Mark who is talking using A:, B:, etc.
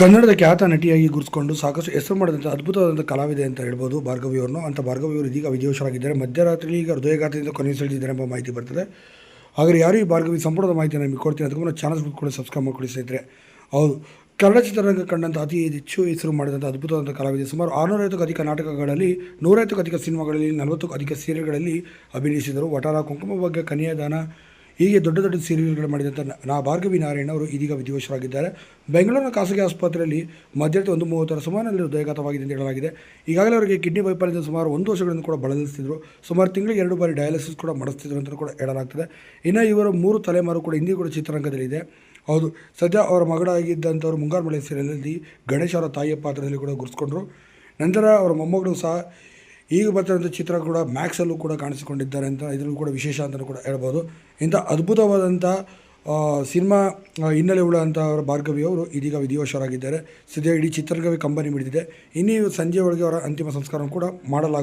A: ಕನ್ನಡದ ಖ್ಯಾತ ನಟಿಯಾಗಿ ಗುರುತಿಸಿಕೊಂಡು ಸಾಕಷ್ಟು ಹೆಸರು ಮಾಡಿದಂಥ ಅದ್ಭುತವಾದಂಥ ಕಲಾವಿದೆ ಅಂತ ಹೇಳ್ಬೋದು ಭಾರ್ಗವಿ ಅವರು ಅಂತ ಭಾರ್ಗವಿಯವರು ಇದೀಗ ವಿಧಿವಶರಾಗಿದ್ದಾರೆ ಮಧ್ಯರಾತ್ರಿ ಈಗ ಹೃದಯಘಾತದಿಂದ ಕೊನೆಸಳಿದ್ದಾರೆ ಎಂಬ ಮಾಹಿತಿ ಬರ್ತದೆ. ಹಾಗಾದರೆ ಯಾರು ಈ ಭಾರ್ಗವಿ ಸಂಪುಟದ ಮಾಹಿತಿ ನಿಮಗೆ ಕೊಡ್ತೀನಿ, ಅದಕ್ಕೂ ಚಾನಲ್ಸ್ ಚಾನಲ್ ಕೂಡ ಸಬ್ಸ್ಕ್ರೈಬ್ ಮಾಡ್ಕೊಳ್ಳಿ ಸ್ನೇಹಿತರೆ. ಹೌದು, ಕನ್ನಡ ಚಿತ್ರರಂಗ ಕಂಡಂಥ ಅತಿ ಹೆಚ್ಚು ಹೆಸರು ಮಾಡಿದಂಥ ಅದ್ಭುತವಾದಂಥ ಕಲಾವಿದೆ. ಸುಮಾರು ಆರುನೂರೈವತ್ತಕ್ಕೂ ಅಧಿಕ ನಾಟಕಗಳಲ್ಲಿ, ನೂರೈವತ್ತಕ್ಕೂ ಅಧಿಕ ಸಿನಿಮಾಗಳಲ್ಲಿ, ನಲವತ್ತಕ್ಕೂ ಅಧಿಕ ಸೀರೆಗಳಲ್ಲಿ ಅಭಿನಯಿಸಿದರು. ವಟಾರ ಕುಂಕುಮ ಬಗ್ಗೆ ಕನ್ಯಾದಾನ ಹೀಗೆ ದೊಡ್ಡ ದೊಡ್ಡ ಸೀರಿಯಲ್ಗಳು ಮಾಡಿದಂಥ ನ- ಭಾರ್ಗವಿ ನಾರಾಯಣ ಅವರು ಇದೀಗ ವಿಧಿವಶರಾಗಿದ್ದಾರೆ ಬೆಂಗಳೂರಿನ ಖಾಸಗಿ ಆಸ್ಪತ್ರೆಯಲ್ಲಿ ಮಧ್ಯರಾತ್ರಿ ಒಂದು ಮೂವತ್ತರ ಸುಮಾರಿನಲ್ಲಿ ಹೃದಯಘಾತವಾಗಿದೆ ಎಂದು ಹೇಳಲಾಗಿದೆ. ಈಗಾಗಲೇ ಅವರಿಗೆ ಕಿಡ್ನಿ ವೈಫಲ್ಯದ ಸುಮಾರು ಒಂದು ವರ್ಷಗಳಿಂದ ಕೂಡ ಬಳಲಿಸ್ತಿದ್ರು. ಸುಮಾರು ತಿಂಗಳಿಗೆ ಎರಡು ಬಾರಿ ಡಯಾಲಿಸಿಸ್ ಕೂಡ ಮಾಡಿಸ್ತಿದ್ರು ಅಂತ ಕೂಡ ಹೇಳಲಾಗ್ತದೆ. ಇನ್ನು ಇವರು ಮೂರು ತಲೆಮಾರು ಕೂಡ ಹಿಂದಿ ಕೂಡ ಚಿತ್ರರಂಗದಲ್ಲಿದೆ ಹೌದು, ಸದ್ಯ ಅವರ ಮಗಳಾಗಿದ್ದಂಥವ್ರು ಮುಂಗಾರು ಮಳೆ ಸೀರಿಯಲ್ನಲ್ಲಿ ಗಣೇಶ್ ಅವರ ತಾಯಿಯ ಪಾತ್ರದಲ್ಲಿ ಕೂಡ ಗುರುಸ್ಕೊಂಡ್ರು ನಂತರ ಅವರ ಮೊಮ್ಮಗಳು ಸಹ ಈಗ ಬರ್ತಿರೋಂಥ ಚಿತ್ರ ಕೂಡ ಮ್ಯಾಕ್ಸಲ್ಲೂ ಕೂಡ ಕಾಣಿಸಿಕೊಂಡಿದ್ದಾರೆ ಅಂತ ಇದರಲ್ಲೂ ಕೂಡ ವಿಶೇಷ ಅಂತಲೂ ಕೂಡ ಹೇಳ್ಬೋದು. ಇಂಥ ಅದ್ಭುತವಾದಂಥ ಸಿನಿಮಾ ಹಿನ್ನೆಲೆ ಉಳ್ಳಂಥ ಅವರ ಭಾರ್ಗವಿ ಅವರು ಇದೀಗ ವಿಧಿವಶರಾಗಿದ್ದಾರೆ ಸದ್ಯ ಇಡೀ ಚಿತ್ರಗವಿ ಕಂಬನಿ ಮಿಡಿದಿದೆ. ಇನ್ನೀ ಸಂಜೆ ಒಳಗೆ ಅವರ ಅಂತಿಮ ಸಂಸ್ಕಾರವನ್ನು ಕೂಡ ಮಾಡಲಾಗ